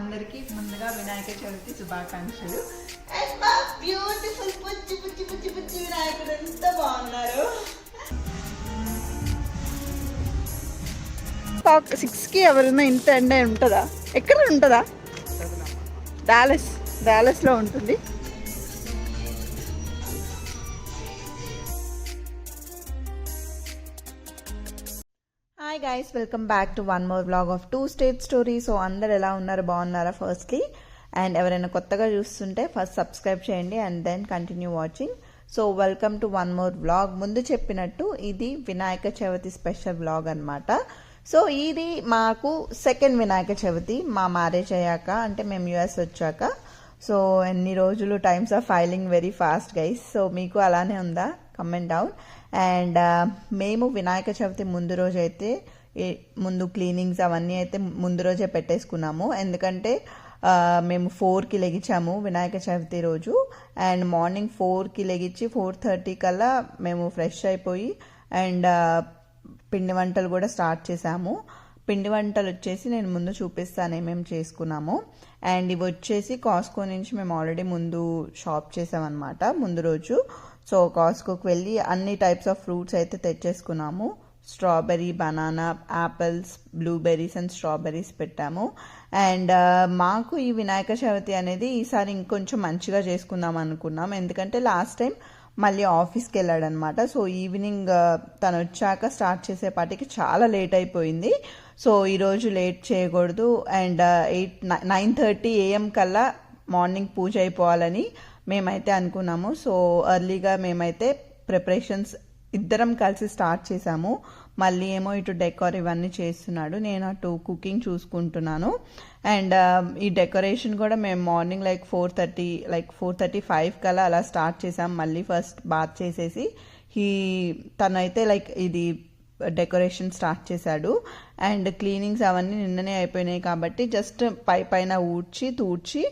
అందరికీ ముందుగా వినాయక చవితి శుభాకాంక్షలు. బ్యూటిఫుల్ పుచ్చి పుచ్చి పుచ్చి పుచ్చి వినాయకుడు ఎంత బాగున్నారు. సిక్స్కి ఎవరైనా ఇంత ఎండ ఉంటుందా? ఎక్కడ ఉంటుందా? డాలస్ డాలస్లో ఉంటుంది. Hi guys welcome back to one more blog of two state story so అందరు ఎలా ఉన్నారు? బాగున్నారా ఫస్ట్లీ అండ్ ఎవరైనా కొత్తగా చూస్తుంటే ఫస్ట్ సబ్స్క్రైబ్ చేయండి and then continue watching so welcome to one more blog ముందు చెప్పినట్టు ఇది వినాయక చవితి స్పెషల్ బ్లాగ్ అన్నమాట. సో ఇది మాకు సెకండ్ వినాయక చవితి. మా మ్యారేజ్ అయ్యాక అంటే మేము యుఎస్ వచ్చాక. సో ఎన్ని రోజులు times of filing very fast guys so మీకు అలానే ఉందా? కమెంట్ డౌన్ అండ్ మేము వినాయక చవితి ముందు రోజు అయితే ముందు క్లీనింగ్స్ అవన్నీ అయితే ముందు రోజే పెట్టేసుకున్నాము. ఎందుకంటే మేము ఫోర్కి లెగిచాము వినాయక చవితి రోజు. అండ్ మార్నింగ్ ఫోర్కి లెగిచ్చి ఫోర్ థర్టీ కల్లా మేము ఫ్రెష్ అయిపోయి అండ్ పిండి వంటలు కూడా స్టార్ట్ చేసాము. పిండి వంటలు వచ్చేసి నేను ముందు చూపిస్తాను ఏమేమి చేసుకున్నాము. అండ్ ఇవి వచ్చేసి కాస్కో నుంచి మేము ఆల్రెడీ ముందు షాప్ చేసామన్నమాట ముందు రోజు. సో కాస్కోకి వెళ్ళి అన్ని టైప్స్ ఆఫ్ ఫ్రూట్స్ అయితే తెచ్చేసుకున్నాము. Strawberry banana apples blueberries and strawberries పెట్టాము. అండ్ uh, మాకు ఈ వినాయక చవితి అనేది ఈసారి ఇంకొంచెం మంచిగా చేసుకుందాం అనుకున్నాం. ఎందుకంటే లాస్ట్ టైం మళ్ళీ ఆఫీస్కి వెళ్ళాడనమాట. సో ఈవినింగ్ uh, తను వచ్చాక స్టార్ట్ చేసేపాటికి చాలా లేట్ అయిపోయింది. సో ఈరోజు లేట్ చేయకూడదు. And eight nine thirty AM కల్లా మార్నింగ్ పూజ అయిపోవాలని మేమైతే అనుకున్నాము. సో ఎర్లీగా మేమైతే ప్రిపరేషన్స్ ఇద్దరం కలిసి స్టార్ట్ చేసాము. మళ్ళీ ఏమో ఇటు డెకోర్ ఇవన్నీ చేస్తున్నాడు. నేను అటు కుకింగ్ చూసుకుంటున్నాను. అండ్ um, ఈ డెకరేషన్ కూడా మేము morning like four thirty like four thirty five కల్లా అలా స్టార్ట్ చేసాం. మళ్ళీ ఫస్ట్ బాత్ చేసేసి ఈ తనైతే లైక్ ఇది డెకరేషన్ స్టార్ట్ చేశాడు. అండ్ క్లీనింగ్స్ అవన్నీ నిన్ననే అయిపోయినాయి కాబట్టి జస్ట్ పై పైన ఊడ్చి తూడ్చి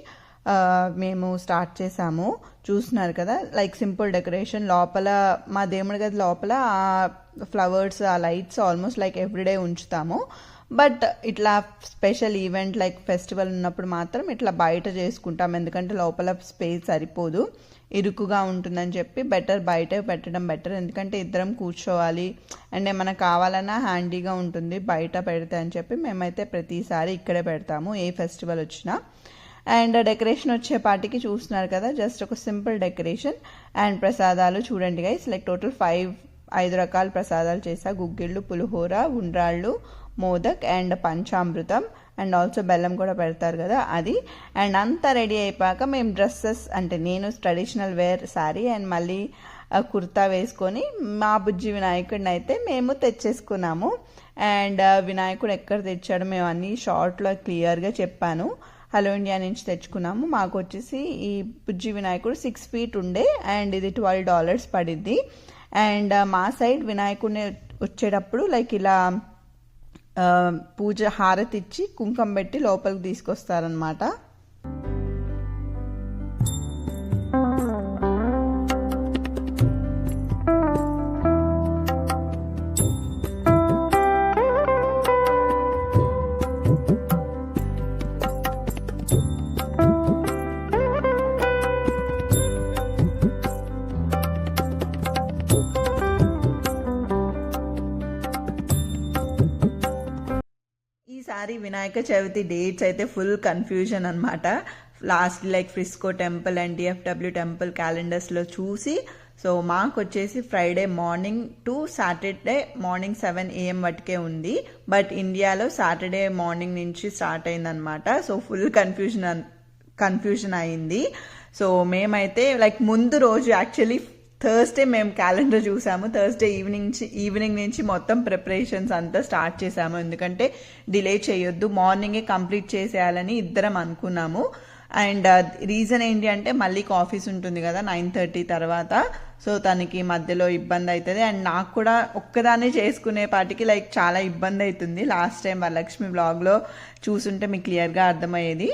మేము స్టార్ట్ చేసాము. చూస్తున్నారు కదా లైక్ సింపుల్ డెకరేషన్ లోపల మా దేవుడి గది లోపల ఆ ఫ్లవర్స్ ఆ లైట్స్ ఆల్మోస్ట్ లైక్ ఎవ్రీడే ఉంచుతాము. బట్ ఇట్లా స్పెషల్ ఈవెంట్ లైక్ ఫెస్టివల్ ఉన్నప్పుడు మాత్రం ఇట్లా బయట చేసుకుంటాం. ఎందుకంటే లోపల స్పేస్ సరిపోదు. ఇరుకుగా ఉంటుందని చెప్పి బెటర్ బయట పెట్టడం బెటర్ ఎందుకంటే ఇద్దరం కూర్చోవాలి. అండ్ ఏమైనా కావాలన్నా హ్యాండీగా ఉంటుంది బయట పెడితే అని చెప్పి మేమైతే ప్రతిసారి ఇక్కడే పెడతాము. ఏ ఫెస్టివల్ వచ్చినా. అండ్ డెకరేషన్ వచ్చేపాటికి చూస్తున్నారు కదా జస్ట్ ఒక సింపుల్ డెకరేషన్. అండ్ ప్రసాదాలు చూడండి గైస్ లైక్ టోటల్ ఫైవ్ ఐదు రకాల ప్రసాదాలు చేసా గుగ్గిళ్ళు పులిహోర ఉండ్రాళ్ళు మోదక్ అండ్ పంచామృతం. అండ్ ఆల్సో బెల్లం కూడా పెడతారు కదా అది. అండ్ అంతా రెడీ అయిపోయాక మేము డ్రెస్సెస్ అంటే నేను ట్రెడిషనల్ వేర్ శారీ అండ్ మళ్ళీ కుర్తా వేసుకొని మా బుజ్జి వినాయకుడిని అయితే మేము తెచ్చేసుకున్నాము. అండ్ వినాయకుడు ఎక్కడ తెచ్చాడో మేము అన్ని షార్ట్లో క్లియర్గా చెప్పాను. హలో ఇండియా నుంచి తెచ్చుకున్నాము. మాకు వచ్చేసి ఈ బుజ్జి వినాయకుడు సిక్స్ ఫీట్ ఉండే అండ్ ఇది ట్వెల్వ్ డాలర్స్ పడింది అండ్ మా సైడ్ వినాయకుడిని వచ్చేటప్పుడు లైక్ ఇలా uh, పూజ హారతి ఇచ్చి కుంకం పెట్టి లోపలికి తీసుకొస్తారనమాట వినాయక చవితి డేట్స్ అయితే ఫుల్ కన్ఫ్యూజన్ అనమాట last like Frisco temple and DFW temple క్యాలెండర్స్లో చూసి సో మాకు వచ్చేసి Friday morning to Saturday morning seven AM వరకే ఉంది. బట్ ఇండియాలో సాటర్డే మార్నింగ్ నుంచి స్టార్ట్ అయిందనమాట సో ఫుల్ కన్ఫ్యూజన్ కన్ఫ్యూజన్ అయింది. సో మేమైతే లైక్ ముందు రోజు యాక్చువల్లీ థర్స్డే మేము క్యాలెండర్ చూసాము. థర్స్డే ఈవినింగ్ నుంచి ఈవినింగ్ నుంచి మొత్తం ప్రిపరేషన్స్ అంతా స్టార్ట్ చేసాము. ఎందుకంటే డిలే చేయొద్దు. మార్నింగే కంప్లీట్ చేసేయాలని ఇద్దరం అనుకున్నాము. అండ్ రీజన్ uh, ఏంటి అంటే మళ్ళీ ఆఫీస్ ఉంటుంది కదా నైన్ థర్టీ తర్వాత. సో తనకి మధ్యలో ఇబ్బంది అవుతుంది అండ్ నాకు కూడా ఒక్కదాన్ని చేసుకునే పాటికి లైక్ చాలా ఇబ్బంది అవుతుంది. లాస్ట్ టైం వరలక్ష్మి బ్లాగ్లో చూసుంటే మీకు క్లియర్గా అర్థమయ్యేది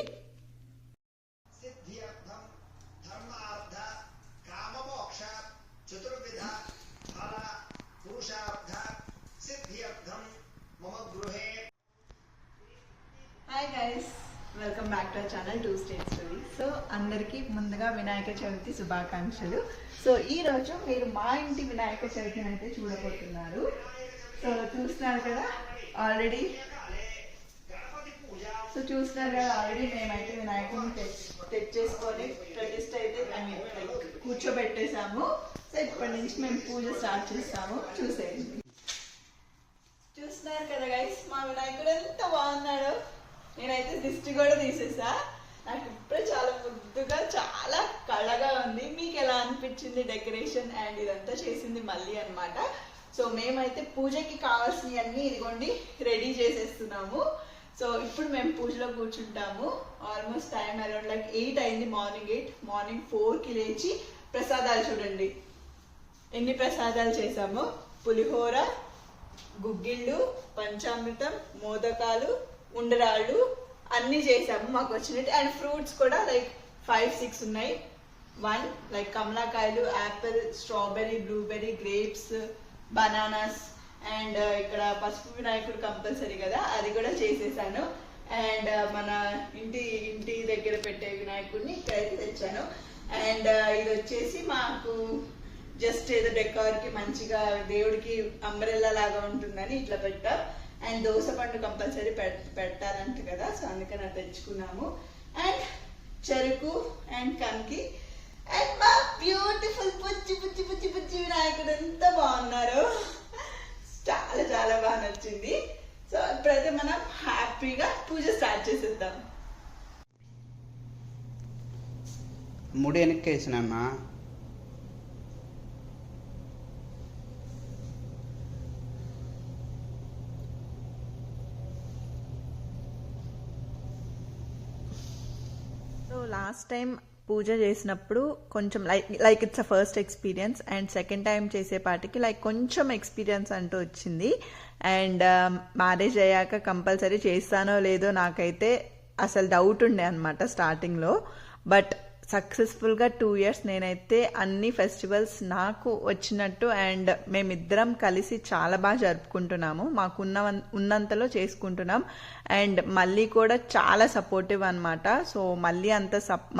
సిద్ధ్యర్థం ధర్మార్థ కామమోక్ష చతుర్విధ ఫల పురుషార్థ సిద్ధ్యర్థం మమ గృహే hi guys welcome back to channel two state story so అందరికీ ముందుగా వినాయక చవితి శుభాకాంక్షలు. సో ఈ రోజు మీరు మా ఇంటి వినాయక చవితిని అయితే చూడబోతున్నారు. సో చూస్తున్నారు కదా ఆల్రెడీ సో చూస్తున్నారు కదా ఆల్రెడీ మేమైతే వినాయకుడిని తెచ్చేసుకొని ప్రతిష్ట అయితే ఐ మీన్ like, కూర్చోబెట్టేసాము సో ఇప్పటి నుంచి మేము పూజ స్టార్ట్ చేస్తాము. చూసేయండి. చూస్తున్నారు కదా గైస్ మా వినాయకుడు ఎంత బాగున్నాడు. నేనైతే దిష్టి కూడా తీసేసా. నాకు ఇప్పుడే చాలా ముద్దుగా చాలా కళగా ఉంది. మీకు ఎలా అనిపించింది డెకరేషన్ అండ్ ఇదంతా చేసింది మళ్ళీ అనమాట సో మేమైతే పూజకి కావాల్సినవన్నీ ఇదిగోండి రెడీ చేసేస్తున్నాము. సో ఇప్పుడు మేము పూజలో కూర్చుంటాము. Almost time around like eight అయింది మార్నింగ్ ఎయిట్ మార్నింగ్ ఫోర్కి లేచి ప్రసాదాలు చూడండి. ఎన్ని ప్రసాదాలు చేసాము పులిహోర గుగ్గిళ్ళు పంచామృతం మోదకాలు ఉండరాళ్ళు అన్నీ చేసాము మాకు వచ్చినట్టు. అండ్ ఫ్రూట్స్ కూడా లైక్ ఫైవ్ సిక్స్ ఉన్నాయి. One like కమలాకాయలు apple strawberry blueberry grapes bananas and ఇక్కడ పసుపు వినాయకుడు కంపల్సరీ కదా అది కూడా చేసేసాను. అండ్ uh, మన ఇంటి ఇంటి దగ్గర పెట్టే వినాయకుడిని ఇక్కడైతే తెచ్చాను. అండ్ uh, ఇది వచ్చేసి మాకు జస్ట్ ఏదో డెకార్కి మంచిగా దేవుడికి అంబ్రెల్లా లాగా ఉంటుందని ఇట్లా పెట్టా. అండ్ దోశ పండు కంపల్సరీ పెట్టాలంట కదా సో అందుకని అది తెచ్చుకున్నాము. అండ్ చెరుకు అండ్ కంకి అండ్ మా బ్యూటిఫుల్ పుచ్చి పుచ్చి పుచ్చి పుచ్చి వినాయకుడు ఎంత బాగున్నారు. చాలా చాలా బాగా నచ్చింది. సో ఇప్పుడైతే మనం హ్యాపీగా పూజ స్టార్ట్ చేసేద్దాం. ముడి వెనక్కి వేసినా సో లాస్ట్ టైం పూజ చేసినప్పుడు కొంచెం like like it's a first experience and second time చేసేపాటికి like కొంచెం ఎక్స్పీరియన్స్ అంటూ వచ్చింది. అండ్ మ్యారేజ్ um, అయ్యాక కంపల్సరీ చేస్తానో లేదో నాకైతే అసలు డౌట్ ఉండే అనమాట స్టార్టింగ్లో బట్ సక్సెస్ఫుల్గా టూ ఇయర్స్ నేనైతే అన్ని ఫెస్టివల్స్ నాకు వచ్చినట్టు అండ్ మేమిద్దరం కలిసి చాలా బాగా జరుపుకుంటున్నాము. మాకున్న ఉన్నంతలో చేసుకుంటున్నాం. అండ్ మళ్ళీ కూడా చాలా సపోర్టివ్ అనమాట సో మళ్ళీ అంత సప్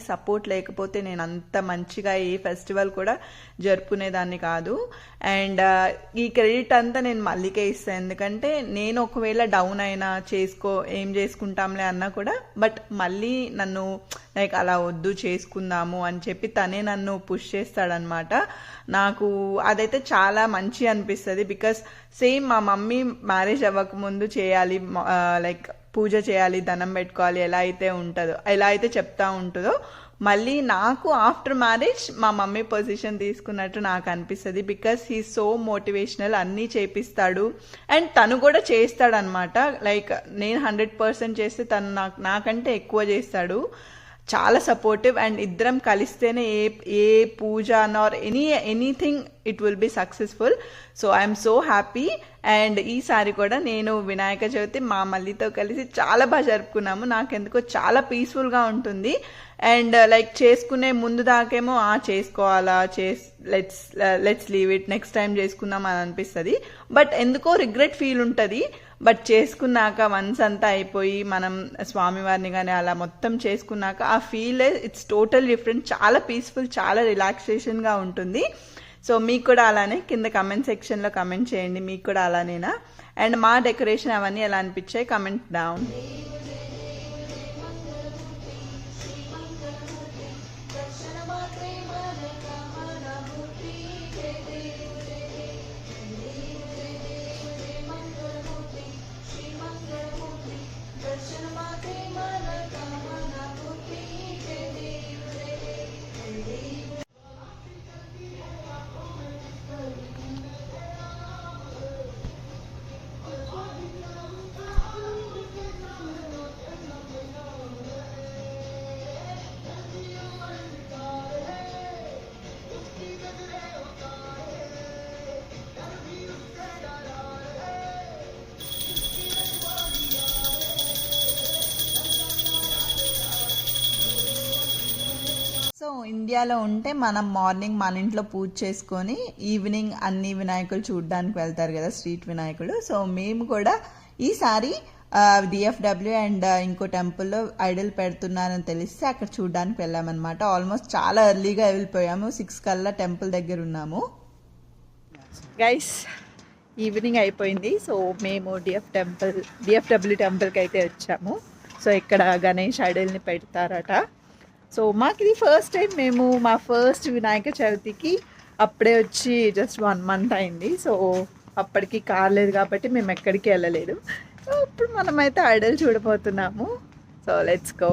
సపోర్ట్ లేకపోతే నేను అంత మంచిగా ఏ ఫెస్టివల్ కూడా జరుపుకునేదాన్ని కాదు. అండ్ uh, ఈ క్రెడిట్ అంతా నేను మళ్ళీకే ఇస్తాను ఎందుకంటే నేను ఒకవేళ డౌన్ అయినా చేసుకో ఏం చేసుకుంటాంలే అన్నా కూడా బట్ మళ్ళీ నన్ను లైక్ అలా వద్దు చేసుకుందాము అని చెప్పి తనే నన్ను పుష్ చేస్తాడనమాట నాకు అదైతే చాలా మంచి అనిపిస్తుంది బికాస్ సేమ్ మా మమ్మీ మ్యారేజ్ అవ్వకముందు చేయాలి లైక్ పూజ చేయాలి దండం పెట్టుకోవాలి ఎలా అయితే ఉంటుందో ఎలా అయితే చెప్తా ఉంటుందో మళ్ళీ నాకు ఆఫ్టర్ మ్యారేజ్ మా మమ్మీ పొజిషన్ తీసుకున్నట్టు నాకు అనిపిస్తుంది. బికాస్ హీ సో మోటివేషనల్ అన్నీ చేపిస్తాడు. అండ్ తను కూడా చేస్తాడనమాట లైక్ నేను హండ్రెడ్ పర్సెంట్ చేస్తే తను నాకు నాకంటే ఎక్కువ చేస్తాడు. చాలా సపోర్టివ్ అండ్ ఇద్దరం కలిస్తేనే ఏ ఏ పూజ nor any anything it will be successful so I'm so happy and ఈసారి కూడా నేను వినాయక చవితి మా మల్లితో కలిసి చాలా బాగా జరుపుకున్నాము. నాకెందుకో చాలా పీస్ఫుల్గా ఉంటుంది. అండ్ లైక్ చేసుకునే ముందు దాకేమో ఆ చేసుకోవాలా చేస్ let's let's leave it next time చేసుకుందాం అని అనిపిస్తుంది. బట్ ఎందుకో రిగ్రెట్ ఫీల్ ఉంటుంది. బట్ చేసుకున్నాక వన్స్ అంతా అయిపోయి మనం స్వామివారిని కానీ అలా మొత్తం చేసుకున్నాక ఆ ఫీల్ ఇట్స్ టోటల్ డిఫరెంట్. చాలా పీస్ఫుల్ చాలా రిలాక్సేషన్గా ఉంటుంది. సో మీకు కూడా అలానే కింద కమెంట్ సెక్షన్లో కమెంట్ చేయండి మీకు కూడా అలానేనా? అండ్ మా డెకరేషన్ అవన్నీ ఎలా అనిపించాయి? కమెంట్ డౌన్ ఇండియాలో ఉంటే మనం మార్నింగ్ మన ఇంట్లో పూజ చేసుకొని ఈవినింగ్ అన్ని వినాయకులు చూడడానికి వెళ్తారు కదా స్ట్రీట్ వినాయకుడు సో మేము కూడా ఈసారి డిఎఫ్డబ్ల్యూ అండ్ ఇంకో టెంపుల్లో ఐడల్ పెడుతున్నారని తెలిస్తే అక్కడ చూడడానికి వెళ్ళామన్నమాట. ఆల్మోస్ట్ చాలా ఎర్లీగా వెళ్ళిపోయాము. సిక్స్ కల్లా టెంపుల్ దగ్గర ఉన్నాము. గైస్ ఈవినింగ్ అయిపోయింది. సో మేము డిఎఫ్ టెంపుల్ డిఎఫ్డబ్ల్యూ టెంపుల్కి అయితే వచ్చాము. సో ఇక్కడ గణేష్ ఐడల్ని పెడతారట. సో మాకు ఇది ఫస్ట్ టైం మేము మా ఫస్ట్ వినాయక చవితికి అప్పుడే వచ్చి జస్ట్ వన్ మంత్ అయింది. సో అప్పటికి కాలేదు కాబట్టి మేము ఎక్కడికి వెళ్ళలేదు. సో ఇప్పుడు మనమైతే ఐడల్ చూడబోతున్నాము. సో లెట్స్ గో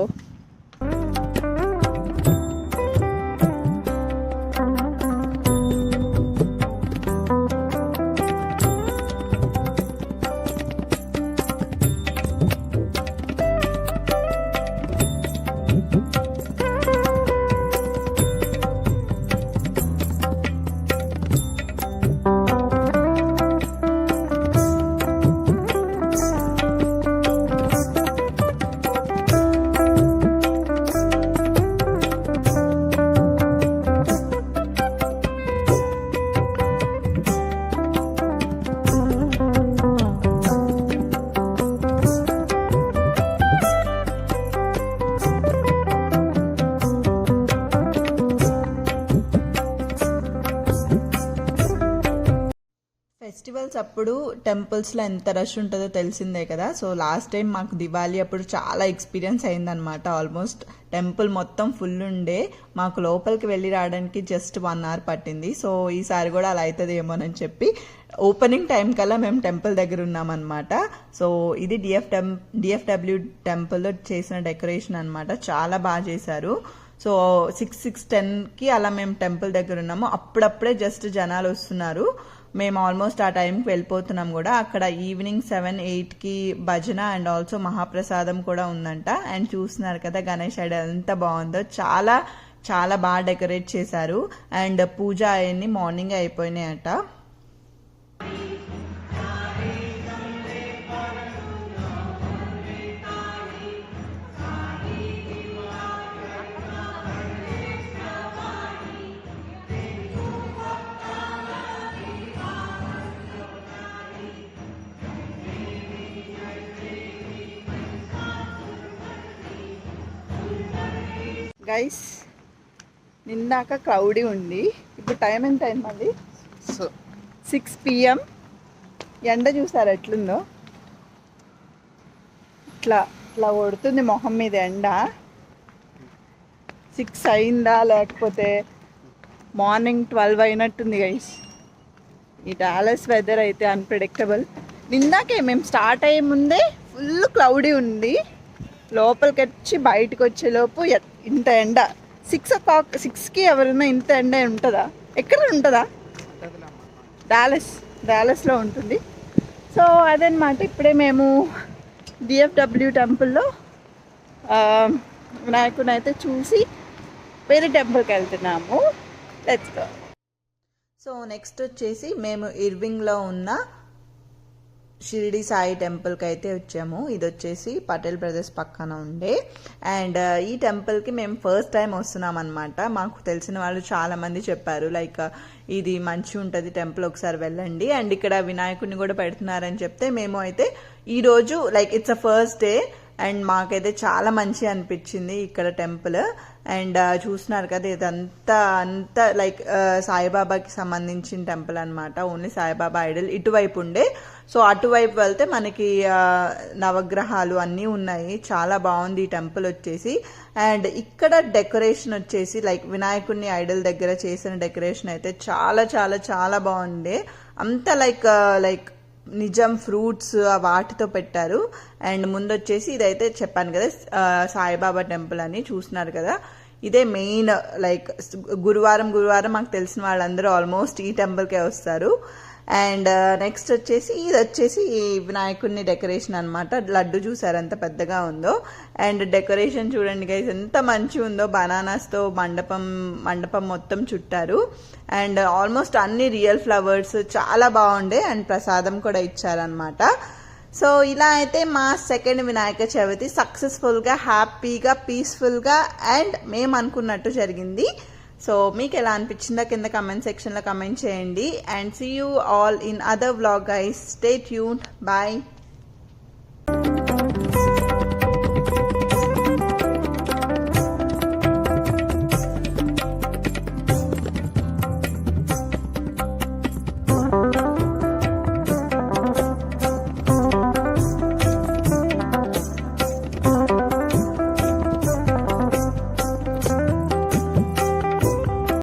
అప్పుడు టెంపుల్స్లో ఎంత రష్ ఉంటుందో తెలిసిందే కదా. సో లాస్ట్ టైం మాకు దివాళీ అప్పుడు చాలా ఎక్స్పీరియన్స్ అయిందనమాట ఆల్మోస్ట్ టెంపుల్ మొత్తం ఫుల్ ఉండే. మాకు లోపలికి వెళ్ళి రావడానికి జస్ట్ వన్ అవర్ పట్టింది. సో ఈసారి కూడా అలా అవుతుందేమోనని చెప్పి ఓపెనింగ్ టైం కల్లా మేము టెంపుల్ దగ్గర ఉన్నామన్నమాట. సో ఇది డిఎఫ్ టెం డిఎఫ్డబ్ల్యూ టెంపుల్లో చేసిన డెకరేషన్ అనమాట చాలా బాగా చేశారు. సో సిక్స్ సిక్స్ టెన్కి అలా మేము టెంపుల్ దగ్గర ఉన్నాము. అప్పుడప్పుడే జస్ట్ జనాలు వస్తున్నారు. మేము ఆల్మోస్ట్ ఆ టైంకి వెళ్ళిపోతున్నాం కూడా. అక్కడ ఈవినింగ్ సెవెన్ ఎయిట్కి భజన అండ్ ఆల్సో మహాప్రసాదం కూడా ఉందంట. అండ్ చూస్తున్నారు కదా గణేష్ ఐడ ఎంత బాగుందో. చాలా చాలా బాగా డెకరేట్ చేశారు. అండ్ పూజ అవన్నీ మార్నింగ్ అయిపోయినాయట. గైస్ నిందాక క్రౌడీ ఉంది. ఇప్పుడు టైం ఎంత అయింది మళ్ళీ సో సిక్స్ పిఎం ఎండ చూసారు ఎట్లుందో? ఇట్లా ఇట్లా కొడుతుంది మొహం మీద ఎండ. సిక్స్ అయిందా? లేకపోతే మార్నింగ్ ట్వెల్వ్ అయినట్టుంది గైస్ ఈ డాలస్ వెదర్ అయితే అన్ప్రిడిక్టబుల్ నిందాకే మేము స్టార్ట్ అయ్యే ముందే ఫుల్ క్లౌడీ ఉంది. లోపలికి వచ్చి బయటకు వచ్చేలోపు ఇంత ఎండ. సిక్స్ ఓ క్లాక్ సిక్స్కి ఎవరైనా ఇంత ఎండ ఉంటుందా? ఎక్కడ ఉంటుందా? డాలస్ డాలస్లో ఉంటుంది. సో అదనమాట ఇప్పుడే మేము డిఎఫ్డబ్ల్యూ టెంపుల్లో వినాయకుని అయితే చూసి వేరే టెంపుల్కి వెళ్తున్నాము. లెట్స్ గో సో నెక్స్ట్ వచ్చేసి మేము ఇర్వింగ్లో ఉన్న షిరిడి సాయి టెంపుల్కి అయితే వచ్చాము. ఇది వచ్చేసి పటేల్ బ్రదర్స్ పక్కన ఉండే. అండ్ ఈ టెంపుల్కి మేము ఫస్ట్ టైం వస్తున్నాం అనమాట మాకు తెలిసిన వాళ్ళు చాలామంది చెప్పారు లైక్ ఇది మంచి ఉంటుంది టెంపుల్ ఒకసారి వెళ్ళండి. అండ్ ఇక్కడ వినాయకుడిని కూడా పెడుతున్నారని చెప్తే మేము అయితే ఈరోజు like it's a first day and మాకైతే చాలా మంచి అనిపించింది ఇక్కడ టెంపుల్. అండ్ చూస్తున్నారు కదా ఇదంతా అంతా లైక్ సాయిబాబాకి సంబంధించిన టెంపుల్ అన్నమాట. ఓన్లీ సాయిబాబా ఐడల్ ఇటువైపు ఉండే. సో అటువైపు వెళ్తే మనకి నవగ్రహాలు అన్నీ ఉన్నాయి. చాలా బాగుంది ఈ టెంపుల్ వచ్చేసి. అండ్ ఇక్కడ డెకరేషన్ వచ్చేసి లైక్ వినాయకుడిని ఐడల్ దగ్గర చేసిన డెకరేషన్ అయితే చాలా చాలా చాలా బాగుంది అంతా లైక్ లైక్ నిజం ఫ్రూట్స్ వాటితో పెట్టారు. అండ్ ముందు వచ్చేసి ఇదైతే చెప్పాను కదా సాయిబాబా టెంపుల్ అని చూస్తున్నారు కదా. ఇదే మెయిన్ లైక్ గురువారం గురువారం మాకు తెలిసిన వాళ్ళందరూ ఆల్మోస్ట్ ఈ టెంపుల్కే వస్తారు. అండ్ నెక్స్ట్ వచ్చేసి ఇది వచ్చేసి వినాయకుడిని డెకరేషన్ అనమాట లడ్డు చూసారు ఎంత పెద్దగా ఉందో. అండ్ డెకరేషన్ చూడండి గైస్ ఎంత మంచి ఉందో. బనానాస్తో మండపం మండపం మొత్తం చుట్టారు. అండ్ ఆల్మోస్ట్ అన్ని రియల్ ఫ్లవర్స్ చాలా బాగుండే అండ్ ప్రసాదం కూడా ఇచ్చారనమాట సో ఇలా అయితే మా సెకండ్ వినాయక చవితి సక్సెస్ఫుల్గా హ్యాపీగా పీస్ఫుల్గా అండ్ మేము అనుకున్నట్టు జరిగింది. సో మీకు ఎలా అనిపించిందో? కింద కమెంట్ సెక్షన్లో కమెంట్ చేయండి. And see you all in other vlog guys stay tune bye